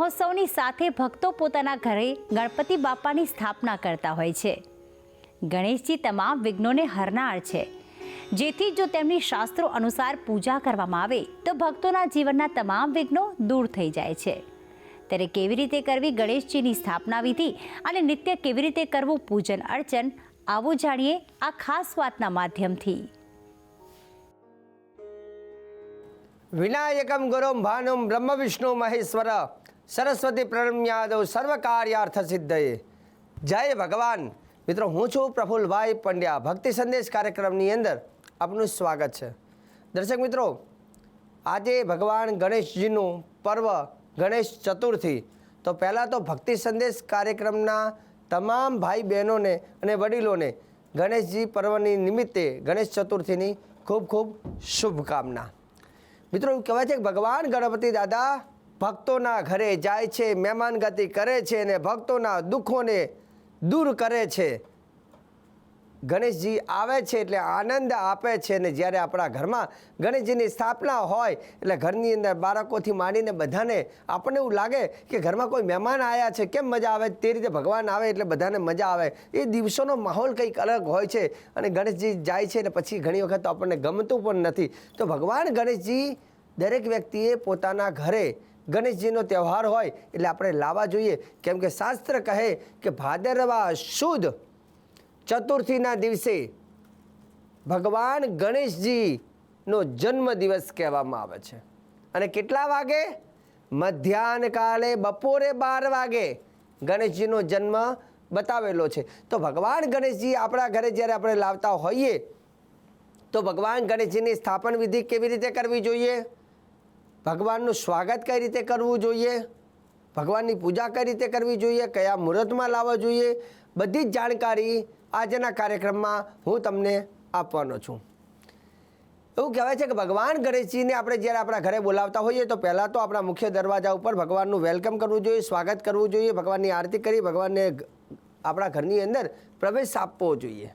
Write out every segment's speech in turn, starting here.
મહોત્સવની સાથે ભક્તો પોતાના ઘરે ગણપતિ બાપાની સ્થાપના કરતા હોય છે. ગણેશજી તમામ વિઘ્નોને હરનાર છે. જેથી જો તેમની શાસ્ત્રો અનુસાર પૂજા કરવામાં આવે, તો ભક્તોના જીવનના તમામ વિઘ્નો દૂર થઈ જાય છે. ત્યારે કેવી રીતે કરવી ગણેશજીની સ્થાપના વિધિ અને નિત્ય કેવી રીતે કરવું પૂજન અર્ચન, આવું જાણીએ આ ખાસ વાતના માધ્યમથી. વિનાયકમ ગુરુમ ભાનુમ બ્રહ્મ વિષ્ણુ મહેશ્વર. સરસ્વતી પ્રણમ્યાદવ સર્વ કાર્યાર્થ સિદ્ધયે જય ભગવાન. મિત્રો, હું છું પ્રફુલભાઈ પંડ્યા. ભક્તિ સંદેશ કાર્યક્રમની અંદર આપનું સ્વાગત છે. દર્શક મિત્રો, આજે ભગવાન ગણેશજીનું પર્વ ગણેશ ચતુર્થી. તો પહેલાં તો ભક્તિ સંદેશ કાર્યક્રમના તમામ ભાઈ બહેનોને અને વડીલોને ગણેશજી પર્વની નિમિત્તે ગણેશ ચતુર્થીની ખૂબ ખૂબ શુભકામના. મિત્રો કહેવાય છે કે ભગવાન ગણપતિ દાદા ભક્તોના ઘરે જાય છે મહેમાન ગતિ કરે છે અને ભક્તોના દુઃખોને દૂર કરે છે. ગણેશજી આવે છે એટલે આનંદ આપે છે ને જ્યારે આપણા ઘરમાં ગણેશજીની સ્થાપના હોય, એટલે ઘરની અંદર બાળકોથી માંડીને બધાને આપણને એવું લાગે કે ઘરમાં કોઈ મહેમાન આવ્યા છે, કેમ મજા આવે? તે રીતે ભગવાન આવે એટલે બધાને મજા આવે. એ દિવસોનો માહોલ કંઈક અલગ હોય છે અને ગણેશજી જાય છે ને પછી ઘણી વખત આપણને ગમતું પણ નથી. તો ભગવાન ગણેશજી દરેક વ્યક્તિએ પોતાના ઘરે ગણેશજીનો તહેવાર હોય એટલે આપણે લાવવા જોઈએ. કેમ કે શાસ્ત્ર કહે કે ભાદરવા શુદ્ધ ચતુર્થીના દિવસે ભગવાન ગણેશજીનો જન્મદિવસ કહેવામાં આવે છે. અને કેટલા વાગે? મધ્યાહન કાલે બપોરે બાર વાગે ગણેશજીનો જન્મ બતાવેલો છે. તો ભગવાન ગણેશજી આપણા ઘરે જ્યારે આપણે લાવતા હોઈએ, તો ભગવાન ગણેશજીની સ્થાપન વિધિ કેવી રીતે કરવી જોઈએ? ભગવાનનું સ્વાગત કઈ રીતે કરવું જોઈએ? ભગવાનની પૂજા કઈ રીતે કરવી જોઈએ? કયા મુહૂર્તમાં લાવવા જોઈએ? બધી જ જાણકારી આજના કાર્યક્રમમાં હું તમને આપવાનો છું. એવું કહેવાય છે કે ભગવાન ગણેશજીને આપણે જ્યારે આપણા ઘરે બોલાવતા હોઈએ તો પહેલાં તો આપણા મુખ્ય દરવાજા ઉપર ભગવાનનું વેલકમ કરવું જોઈએ, સ્વાગત કરવું જોઈએ, ભગવાનની આરતી કરી, ભગવાનને આપણા ઘરની અંદર પ્રવેશ આપવો જોઈએ.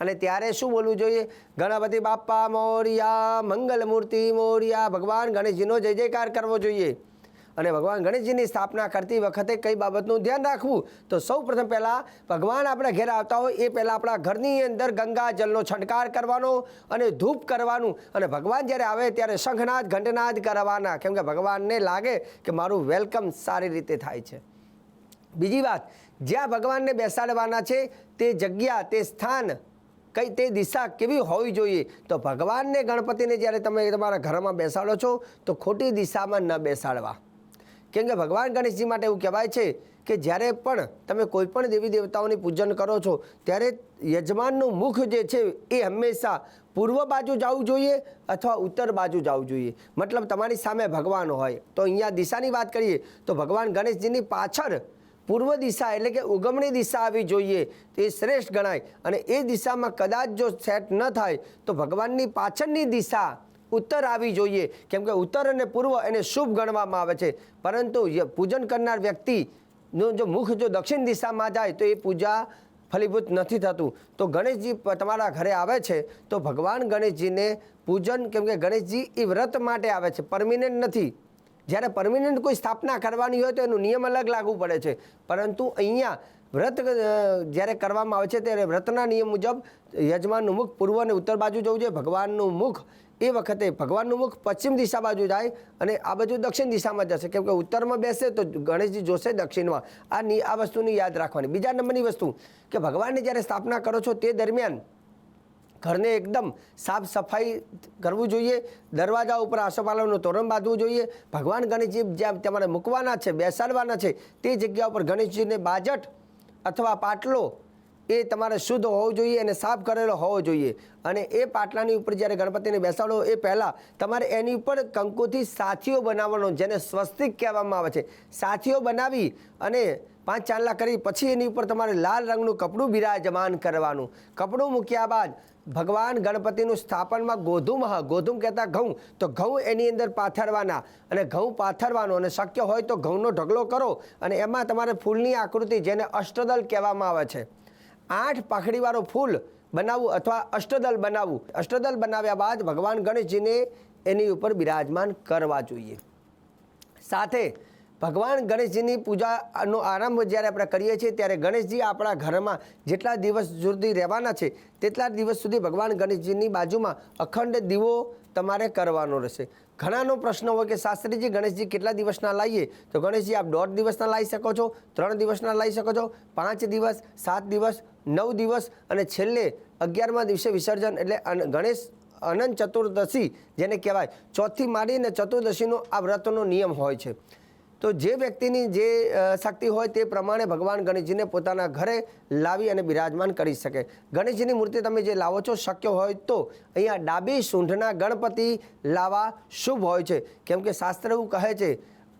અને ત્યારે શું બોલવું જોઈએ? ગણપતિ બાપ્પા મોરિયા મંગલ મૂર્તિ મોરિયા, ભગવાન ગણેશજીનો જય જયકાર કરવો જોઈએ. અને ભગવાન ગણેશજીની સ્થાપના કરતી વખતે કઈ બાબતનું ધ્યાન રાખવું? તો સૌ પ્રથમ પહેલાં ભગવાન આપણા ઘેર આવતા હોય એ પહેલાં આપણા ઘરની અંદર ગંગા જલનો છંટકાર કરવાનો અને ધૂપ કરવાનું. અને ભગવાન જ્યારે આવે ત્યારે શંખનાદ, ઘંટનાદ કરવાના. કેમ કે ભગવાનને લાગે કે મારું વેલકમ સારી રીતે થાય છે. બીજી વાત, જ્યાં ભગવાનને બેસાડવાના છે તે જગ્યા, તે સ્થાન કઈ તે દિશા કેવી હોવી જોઈએ? તો ભગવાનને ગણપતિને જ્યારે તમે તમારા ઘરમાં બેસાડો છો, તો ખોટી દિશામાં ન બેસાડવા. કેમ કે ભગવાન ગણેશજી માટે એવું કહેવાય છે કે જ્યારે પણ તમે કોઈ પણ દેવી દેવતાઓની પૂજન કરો છો, ત્યારે યજમાનનું મુખ જે છે એ હંમેશા પૂર્વ બાજુ જવું જોઈએ અથવા ઉત્તર બાજુ જવું જોઈએ. મતલબ તમારી સામે ભગવાન હોય. તો અહીંયા દિશાની વાત કરીએ, તો ભગવાન ગણેશજીની પાછળ પૂર્વ દિશા એટલે કે ઉગમણી દિશા આવી જોઈએ, તે શ્રેષ્ઠ ગણાય. અને એ દિશામાં કદાચ જો સેટ ન થાય, તો ભગવાનની પાછળની દિશા ઉત્તર આવી જોઈએ. કેમ કે ઉત્તર અને પૂર્વ એને શુભ ગણવામાં આવે છે. પરંતુ પૂજન કરનાર વ્યક્તિનું જો મુખ જો દક્ષિણ દિશામાં જાય, તો એ પૂજા ફલીભૂત નથી થતું. તો ગણેશજી તમારા ઘરે આવે છે, તો ભગવાન ગણેશજીને પૂજન, કેમ કે ગણેશજી એ વ્રત માટે આવે છે, પરમિનન્ટ નથી. જ્યારે પરમિનન્ટ કોઈ સ્થાપના કરવાની હોય તો એનું નિયમ અલગ લાગુ પડે છે. પરંતુ અહીંયા વ્રત જ્યારે કરવામાં આવે છે ત્યારે વ્રતના નિયમ મુજબ યજમાનનું મુખ પૂર્વ અને ઉત્તર બાજુ જવું જોઈએ, ભગવાનનું મુખ એ વખતે ભગવાનનું મુખ પશ્ચિમ દિશા બાજુ જાય અને આ બાજુ દક્ષિણ દિશામાં જશે. કેમ કે ઉત્તરમાં બેસે તો ગણેશજી જોશે દક્ષિણમાં. આ આ વસ્તુની યાદ રાખવાની. બીજા નંબરની વસ્તુ કે ભગવાનની જ્યારે સ્થાપના કરો છો તે દરમિયાન ઘરને એકદમ સાફ સફાઈ કરવું જોઈએ, દરવાજા ઉપર આસોપાલવનું તોરણ બાંધવું જોઈએ. ભગવાન ગણેશજી જ્યાં તમારે મૂકવાના છે, બેસાડવાના છે, તે જગ્યા ઉપર ગણેશજીને બાજટ અથવા પાટલો એ તમારે શુદ્ધ હોવો જોઈએ અને સાફ કરેલો હોવો જોઈએ. અને એ પાટલાની ઉપર જ્યારે ગણપતિને બેસાડો, એ પહેલાં તમારે એની ઉપર કંકુથી સાથીઓ બનાવવાનો, જેને સ્વસ્તિક કહેવામાં આવે છે, સાથીઓ બનાવી અને પાંચ ચાંદલા કરી, પછી એની ઉપર તમારે લાલ રંગનું કપડું બિરાજમાન કરવાનું. કપડું મૂક્યા બાદ ભગવાન ગણપતિનું સ્થાપનમાં ગોધુમ હા, ગોધુમ કહેતા ઘઉં, તો ઘઉં એની અંદર પાથરવાના. અને ઘઉં પાથરવાનું અને શક્ય હોય તો ઘઉંનો ઢગલો કરો. અને એમાં તમારે ફૂલની આકૃતિ જેને અષ્ટદલ કહેવામાં આવે છે. આઠ પાખડીવાળું ફૂલ બનાવવું અથવા અષ્ટદલ બનાવવું. અષ્ટદલ બનાવ્યા બાદ ભગવાન ગણેશજીને એની ઉપર બિરાજમાન કરવા જોઈએ. સાથે ભગવાન ગણેશજીની પૂજાનો આરંભ જ્યારે આપણે કરીએ છીએ ત્યારે ગણેશજી આપણા ઘરમાં જેટલા દિવસ સુધી રહેવાના છે તેટલા દિવસ સુધી ભગવાન ગણેશજીની બાજુમાં અખંડ દીવો તમારે કરવાનો રહેશે. ઘણાનો પ્રશ્ન હોય કે શાસ્ત્રીજી ગણેશજી કેટલા દિવસના લાવીએ? તો ગણેશજી આપ દોઢ દિવસના લાવી શકો છો, ત્રણ દિવસના લાવી શકો છો, પાંચ દિવસ, સાત દિવસ નવ દિવસ અને છેલ્લે અગિયારમા દિવસે વિસર્જન એટલે ગણેશ અનંત ચતુર્દશી જેને કહેવાય. ચોથી માંડીને ચતુર્દશીનો આ વ્રતનો નિયમ હોય છે. તો જે વ્યક્તિની જે શક્તિ હોય તે પ્રમાણે ભગવાન ગણેશજીને પોતાના ઘરે લાવી અને બિરાજમાન કરી શકે. ગણેશજીની મૂર્તિ તમે જે લાવો છો શક્ય હોય તો અહીંયા ડાબી સૂંઢના ગણપતિ લાવવા શુભ હોય છે. કેમ કે શાસ્ત્ર એવું કહે છે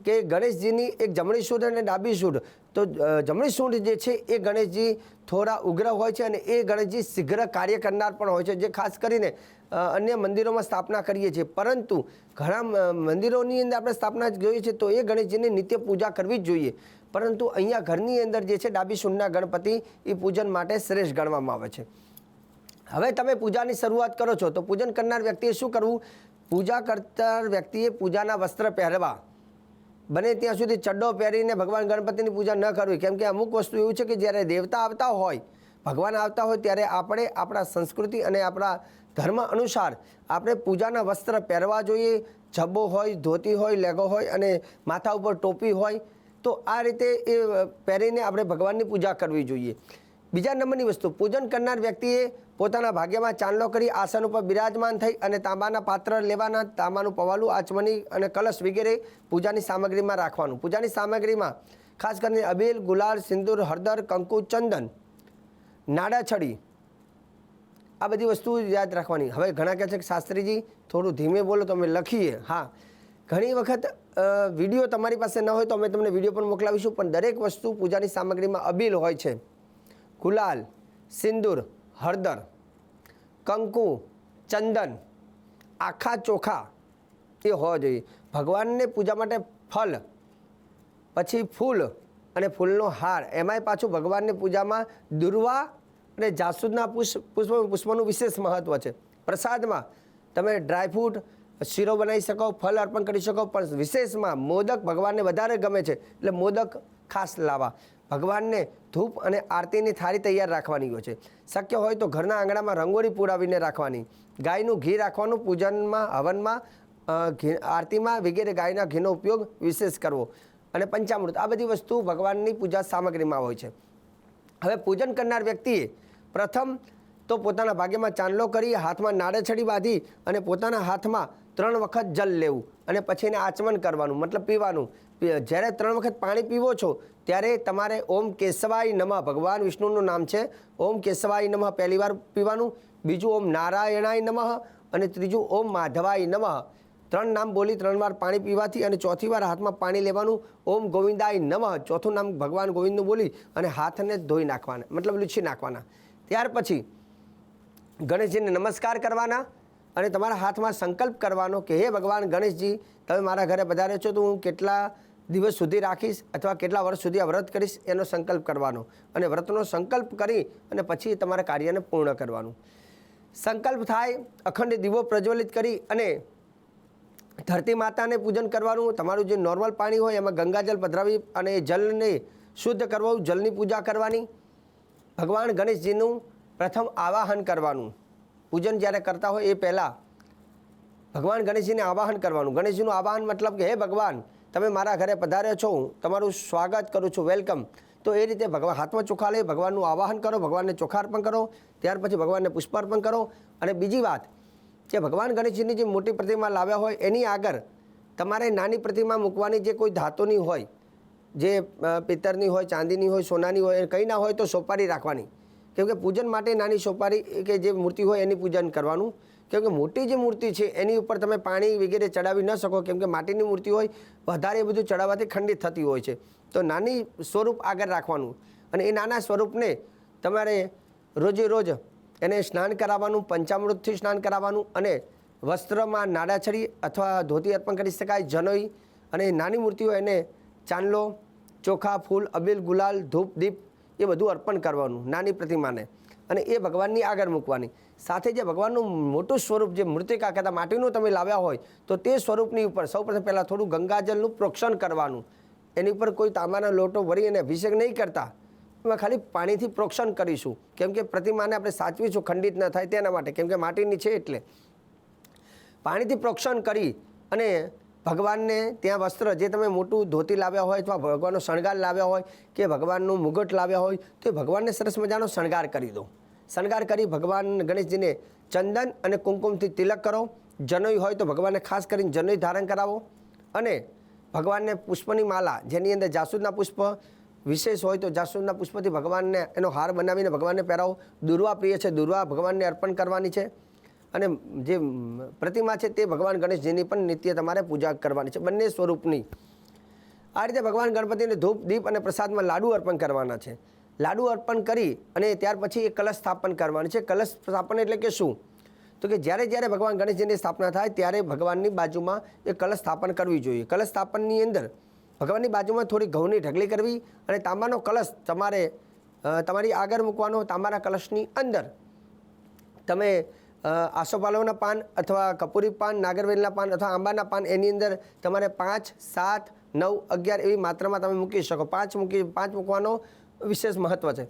કે ગણેશજીની એક જમણી સૂંઢ અને ડાબી સૂંઢ તો જમણીસુંડ જે છે એ ગણેશજી થોડા ઉગ્ર હોય છે અને એ ગણેશજી શીઘ્ર કાર્ય કરનાર પણ હોય છે, જે ખાસ કરીને અન્ય મંદિરોમાં સ્થાપના કરીએ છીએ. પરંતુ ઘણા મંદિરોની અંદર આપણે સ્થાપના જોઈએ છીએ તો એ ગણેશજીની નિત્ય પૂજા કરવી જ જોઈએ. પરંતુ અહીંયા ઘરની અંદર જે છે ડાબી સૂંઢના ગણપતિ, એ પૂજન માટે શ્રેષ્ઠ ગણવામાં આવે છે. હવે તમે પૂજાની શરૂઆત કરો છો તો પૂજન કરનાર વ્યક્તિએ શું કરવું? પૂજા કરતા વ્યક્તિએ પૂજાના વસ્ત્ર પહેરવા. બને ત્યાં સુધી ચડ્ડો પહેરીને ભગવાન ગણપતિની પૂજા ન કરવી. કેમ કે અમુક વસ્તુ એવું છે કે જ્યારે દેવતા આવતા હોય, ભગવાન આવતા હોય ત્યારે આપણે આપણા સંસ્કૃતિ અને આપણા ધર્મ અનુસાર આપણે પૂજાના વસ્ત્ર પહેરવા જોઈએ. જબ્બો હોય, ધોતી હોય, લેગો હોય અને માથા ઉપર ટોપી હોય, તો આ રીતે એ પહેરીને આપણે ભગવાનની પૂજા કરવી જોઈએ. બીજા નંબરની વસ્તુ, પૂજન કરનાર વ્યક્તિએ પોતાના ભાગ્યમાં ચાંદલો કરી આસન ઉપર બિરાજમાન થઈ અને તાંબાના પાત્ર લેવાના તાંબાનું પવાલું, આચમની અને કલશ વગેરે પૂજાની સામગ્રીમાં રાખવાનું. પૂજાની સામગ્રીમાં ખાસ કરીને અબીલ, ગુલાલ, સિંદૂર, હળદર, કંકુ, ચંદન, નાડાછડી, આ બધી વસ્તુ યાદ રાખવાની. હવે ઘણા કહે છે કે, શાસ્ત્રીજી, થોડું ધીમે બોલો તો અમે લખીએ. હા. ઘણી વખત વીડિયો તમારી પાસે ન હોય તો અમે તમને વીડિયો પણ મોકલાવીશું, પણ દરેક વસ્તુ પૂજાની સામગ્રીમાં અબીલ હોય છે. ગુલાલ, સિંદૂર હળદર, કંકુ, ચંદન, આખા ચોખા એ હોવા જોઈએ. ભગવાનને પૂજા માટે ફળ, પછી ફૂલ અને ફૂલનો હાર. એમાંય પાછું ભગવાનની પૂજામાં દુર્વા અને જાસૂદના પુષ્પ પુષ્પ, પુષ્પનું વિશેષ મહત્ત્વ છે. પ્રસાદમાં તમે ડ્રાયફ્રૂટ શીરો બનાવી શકો, ફળ અર્પણ કરી શકો, પણ વિશેષમાં મોદક ભગવાનને વધારે ગમે છે. એટલે મોદક ખાસ લાવવા ભગવાનને ધૂપ અને આરતીની થાળી તૈયાર રાખવાની હોય છે. શક્ય હોય તો ઘરના આંગણામાં રંગોળી પુરાવીને રાખવાની. ગાયનું ઘી રાખવાનું, પૂજનમાં, હવનમાં ઘી, આરતીમાં વગેરે ગાયના ઘીનો ઉપયોગ વિશેષ કરવો. અને પંચામૃત, આ બધી વસ્તુ ભગવાનની પૂજા સામગ્રીમાં હોય છે. હવે પૂજન કરનાર વ્યક્તિએ પ્રથમ તો પોતાના ભાગ્યમાં ચાંદલો કરી, હાથમાં નાળેછડી બાંધી અને પોતાના હાથમાં ત્રણ વખત જલ લેવું અને પછી એને આચમન કરવાનું, મતલબ પીવાનું. જ્યારે ત્રણ વખત પાણી પીવો છો ત્યારે તમારે ઓમ કેશવાય નમઃ. ભગવાન વિષ્ણુનું નામ છે. ઓમ કેશવાય નમઃ પહેલી વાર પીવાનું. બીજું ઓમ નારાયણાય નમઃ અને ત્રીજું ઓમ માધવાય નમઃ. ત્રણ નામ બોલી ત્રણ વાર પાણી પીવાથી અને ચોથી વાર હાથમાં પાણી લેવાનું. ઓમ ગોવિંદાય નમઃ. ચોથું નામ ભગવાન ગોવિંદનું બોલી અને હાથને ધોઈ નાખવાના, મતલબ લૂછી નાખવાના. ત્યાર પછી ગણેશજીને નમસ્કાર કરવાના અને તમારા હાથમાં સંકલ્પ કરવાનો કે, હે ભગવાન ગણેશજી, તમે મારા ઘરે પધારે છો તો હું કેટલા દિવસ સુધી રાખીશ અથવા કેટલા વર્ષ સુધી આ વ્રત કરીશ એનો સંકલ્પ કરવાનો. અને વ્રતનો સંકલ્પ કરી અને પછી તમારા કાર્યને પૂર્ણ કરવાનું. સંકલ્પ થાય, અખંડ દીવો પ્રજ્વલિત કરી અને ધરતી માતાને પૂજન કરવાનું. તમારું જે નોર્મલ પાણી હોય એમાં ગંગાજલ પધરાવી અને જલને શુદ્ધ કરવું જલની પૂજા કરવાની. ભગવાન ગણેશજીનું પ્રથમ આવાહન કરવાનું. પૂજન જ્યારે કરતા હોય એ પહેલાં ભગવાન ગણેશજીને આવાહન કરવાનું. ગણેશજીનું આવાહન મતલબ કે, હે ભગવાન તમે મારા ઘરે પધાર્યો છો, હું તમારું સ્વાગત કરું છું. વેલકમ. તો એ રીતે ભગવાન હાથમાં ચોખા લઈ ભગવાનનું આવાહન કરો, ભગવાનને ચોખા અર્પણ કરો, ત્યાર પછી ભગવાનને પુષ્પ અર્પણ કરો. અને બીજી વાત કે ભગવાન ગણેશજીની જે મોટી પ્રતિમા લાવ્યા હોય, એની આગળ તમારે નાની પ્રતિમા મૂકવાની જે કોઈ ધાતુની હોય, જે પિત્તરની હોય, ચાંદીની હોય, સોનાની હોય કંઈ ના હોય તો સોપારી રાખવાની. કેમ કે પૂજન માટે નાની સોપારી કે જે મૂર્તિ હોય એની પૂજન કરવાનું. કેમ કે મોટી જે મૂર્તિ છે, એની ઉપર તમે પાણી વગેરે ચડાવી ન શકો. કેમ કે માટીની મૂર્તિ હોય, વધારે બધું ચડાવવાથી ખંડિત થતી હોય છે. તો નાની સ્વરૂપ આગળ રાખવાનું. અને એ નાના સ્વરૂપને તમારે રોજે રોજ એને સ્નાન કરાવવાનું, પંચામૃતથી સ્નાન કરાવવાનું અને વસ્ત્રમાં નાડાછડી અથવા ધોતી અર્પણ કરી શકાય, જનોઈ અને નાની મૂર્તિઓ એને ચાંદલો, ચોખા, ફૂલ, અબીલ, ગુલાલ, ધૂપ, દીપ એ બધું અર્પણ કરવાનું, નાની પ્રતિમાને. અને એ ભગવાનની આગળ મૂકવાની. સાથે જે ભગવાનનું મોટું સ્વરૂપ જે મૃતિકા કહેતા માટીનું તમે લાવ્યા હોય, તો તે સ્વરૂપની ઉપર સૌપ્રથમ પહેલાં થોડું ગંગાજળનું પ્રોક્ષણ કરવાનું. એની ઉપર કોઈ તાંબાના લોટો ભરી અને અભિષેક નહીં કરતા. એમાં ખાલી પાણીથી પ્રોક્ષણ કરીશું. કેમ કે પ્રતિમાને આપણે સાચવીશું, ખંડિત ન થાય તેના માટે. કેમ કે માટીની છે એટલે. પાણીથી પ્રોક્ષણ કરી અને ભગવાનને ત્યાં વસ્ત્ર જે તમે મોટું ધોતી લાવ્યા હોય અથવા ભગવાનનો શણગાર લાવ્યા હોય કે ભગવાનનું મુગટ લાવ્યા હોય, તો એ ભગવાનને સરસ મજાનો શણગાર કરી દો શણગાર કરી ભગવાન ગણેશજીને ચંદન અને કુમકુમથી તિલક કરો. જનોઈ હોય તો ભગવાનને ખાસ કરીને જનોઈ ધારણ કરાવો. અને ભગવાનને પુષ્પની માલા, જેની અંદર જાસૂદના પુષ્પ વિશેષ હોય તો જાસૂદના પુષ્પથી ભગવાનને એનો હાર બનાવીને ભગવાનને પહેરાવો. દુર્વા પ્રિય છે, દુર્વા ભગવાનને અર્પણ કરવાની છે. અને જે પ્રતિમા છે તે ભગવાન ગણેશજીની પણ નિત્ય તમારે પૂજા કરવાની છે, બંને સ્વરૂપની. આ રીતે ભગવાન ગણપતિને ધૂપ, દીપ અને પ્રસાદમાં લાડુ અર્પણ કરવાના છે. લાડુ અર્પણ કરી અને ત્યાર પછી એ કલશ સ્થાપન કરવાનું છે. કલશ સ્થાપન એટલે કે શું? તો કે જ્યારે જ્યારે ભગવાન ગણેશજીની સ્થાપના થાય ત્યારે ભગવાનની બાજુમાં એ કલશ સ્થાપન કરવી જોઈએ. કલશ સ્થાપનની અંદર ભગવાનની બાજુમાં થોડી ઘઉંની ઢગલી કરવી અને તાંબાનો કલશ તમારે તમારી આગળ મૂકવાનો તાંબાના કલશની અંદર. તમે આસોપાલવના પાન અથવા કપૂરી પાન, નાગરવેલના પાન અથવા આંબાના પાન એની અંદર તમારે પાંચ, સાત, નવ, અગિયાર એવી માત્રામાં તમે મૂકી શકો. પાંચ મૂકી, પાંચ મૂકવાનો વિશેષ મહત્ત્વ છે.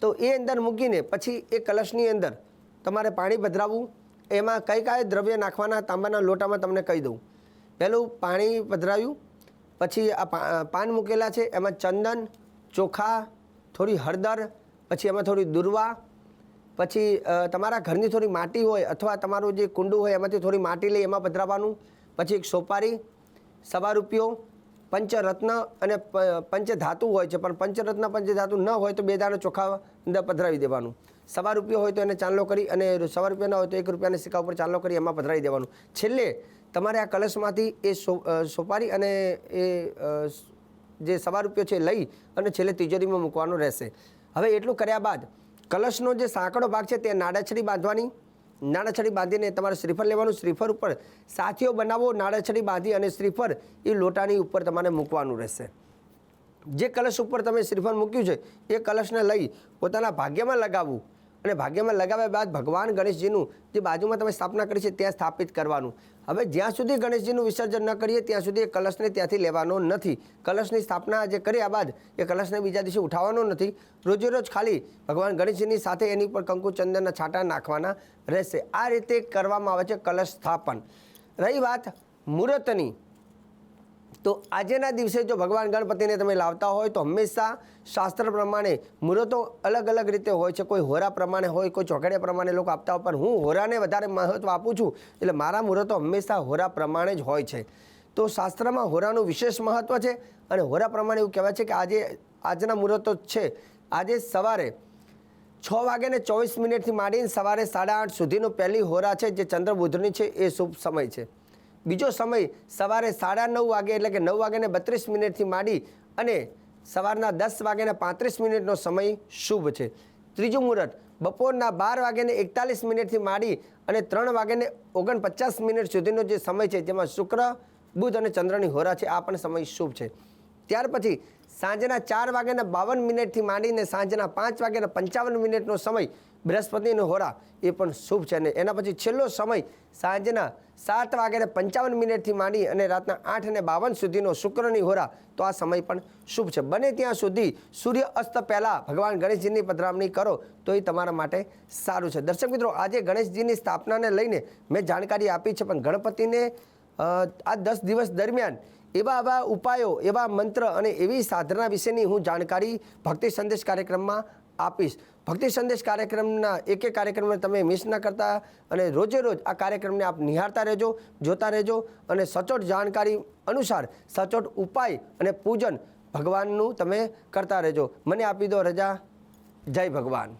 તો એ અંદર મૂકીને પછી એ કલશની અંદર તમારે પાણી પધરાવવું, એમાં કઈ કઈ દ્રવ્ય નાખવાના તાંબાના લોટામાં તમને કહી દઉં. પહેલું પાણી પધરાવ્યું, પછી આ પાન મૂકેલા છે, એમાં ચંદન, ચોખા, થોડી હળદર, પછી એમાં થોડી દુર્વા, પછી તમારા ઘરની થોડી માટી હોય અથવા તમારું જે કુંડું હોય એમાંથી થોડી માટી લઈ એમાં પધરાવવાનું, પછી એક સોપારી સવા રૂપિયો પંચરત્ન અને પંચધાતુ હોય છે. પણ પંચરત્ન, પંચધાતુ ન હોય તો બે દાણા ચોખા અંદર પધરાવી દેવાનું. સવા રૂપિયો હોય તો એને ચાંદલો કરી અને સવા રૂપિયા ન હોય તો એક રૂપિયાના સિક્કા ઉપર ચાંદલો કરી એમાં પધરાવી દેવાનું. છેલ્લે તમારે આ કલશમાંથી એ સોપારી અને એ જે સવા રૂપિયો છે લઈ અને છેલ્લે તિજોરીમાં મૂકવાનો રહેશે. હવે એટલું કર્યા બાદ કલશનો જે સાંકડો ભાગ છે તે નાડાછડી બાંધવાની નાડાછડી બાંધીને તમારે શ્રીફળ લેવાનું. શ્રીફળ ઉપર સાથીઓ બનાવો, નાણાછડી બાંધી અને શ્રીફળ એ લોટાની ઉપર તમારે મૂકવાનું રહેશે. જે કલશ ઉપર તમે શ્રીફળ મૂક્યું છે, એ કલશને લઈ પોતાના ભાગ્યમાં લગાવવું. અને ભાગ્યમાં લગાવ્યા બાદ ભગવાન ગણેશજીનું જે બાજુમાં તમે સ્થાપના કરી છે ત્યાં સ્થાપિત કરવાનું. હવે જ્યાં સુધી ગણેશજીનું વિસર્જન ન કરીએ, ત્યાં સુધી એ કલશને ત્યાંથી લેવાનો નથી. કલશની સ્થાપના જે કર્યા બાદ એ કલશને બીજા દિવસે ઉઠાવવાનો નથી. રોજે રોજ ખાલી ભગવાન ગણેશજીની સાથે એની પર કંકુ ચંદનના છાંટા નાખવાના રહેશે. આ રીતે કરવામાં આવે છે કલશ સ્થાપન. રહી વાત મુહૂર્તની. તો આજેના દિવસે જો ભગવાન ગણપતિને તમે લાવતા હોય તો હંમેશા શાસ્ત્ર પ્રમાણે મુહૂર્તો અલગ અલગ રીતે હોય છે. કોઈ હોરા પ્રમાણે હોય, કોઈ ચોકડિયા પ્રમાણે લોકો આપતા હોય, પણ હું હોરાને વધારે મહત્ત્વ આપું છું એટલે મારા મુહૂર્તો હંમેશા હોરા પ્રમાણે જ હોય છે. તો શાસ્ત્રમાં હોરાનું વિશેષ મહત્ત્વ છે અને હોરા પ્રમાણે એવું કહેવાય છે કે આજે, આજના મુહૂર્તો છે. આજે સવારે છ વાગે ચોવીસ મિનિટથી માંડીને સવારે સાડા આઠ સુધીનો પહેલી હોરા છે જે ચંદ્ર બુધની છે. એ શુભ સમય છે. બીજો સમય સવારે સાડા નવ વાગે એટલે કે નવ વાગ્યાને બત્રીસ મિનિટથી માંડી અને સવારના દસ વાગ્યાને પાંત્રીસ મિનિટનો સમય શુભ છે. ત્રીજું મુહૂર્ત, બપોરના બાર વાગ્યાને એકતાલીસ મિનિટથી માંડી અને ત્રણ વાગ્યાને ઓગણપચાસ મિનિટ સુધીનો જે સમય છે જેમાં શુક્ર, બુધ અને ચંદ્રની હોરા છે, આ પણ સમય શુભ છે. ત્યાર પછી સાંજના ચાર વાગ્યાના બાવન મિનિટથી માંડીને સાંજના પાંચ વાગ્યાના પંચાવન મિનિટનો સમય બૃહસ્પતિનો હોરા, એ પણ શુભ છે. અને એના પછી છેલ્લો સમય સાંજના સાત વાગ્યે પંચાવન મિનિટથી માંડી અને રાતના આઠ અને બાવન સુધીનો શુક્રની હોરા. તો આ સમય પણ શુભ છે. બને ત્યાં સુધી સૂર્ય અસ્ત પહેલાં ભગવાન ગણેશજીની પધરામણી કરો, તો એ તમારા માટે સારું છે. દર્શક મિત્રો, આજે ગણેશજીની સ્થાપનાને લઈને મેં જાણકારી આપી છે, પણ ગણપતિને આ દસ દિવસ દરમિયાન એવા એવા ઉપાયો, એવા મંત્ર અને એવી સાધના વિશેની હું જાણકારી, ભક્તિ સંદેશ કાર્યક્રમમાં આપીશ. ભક્તિ સંદેશ કાર્યક્રમના એક એક કાર્યક્રમને તમે મિસ ન કરતા અને રોજે રોજ આ કાર્યક્રમને આપ નિહાળતા રહેજો, જોતા રહેજો અને સચોટ જાણકારી અનુસાર સચોટ ઉપાય અને પૂજન ભગવાનનું તમે કરતા રહેજો. મને આપી દો રજા. જય ભગવાન.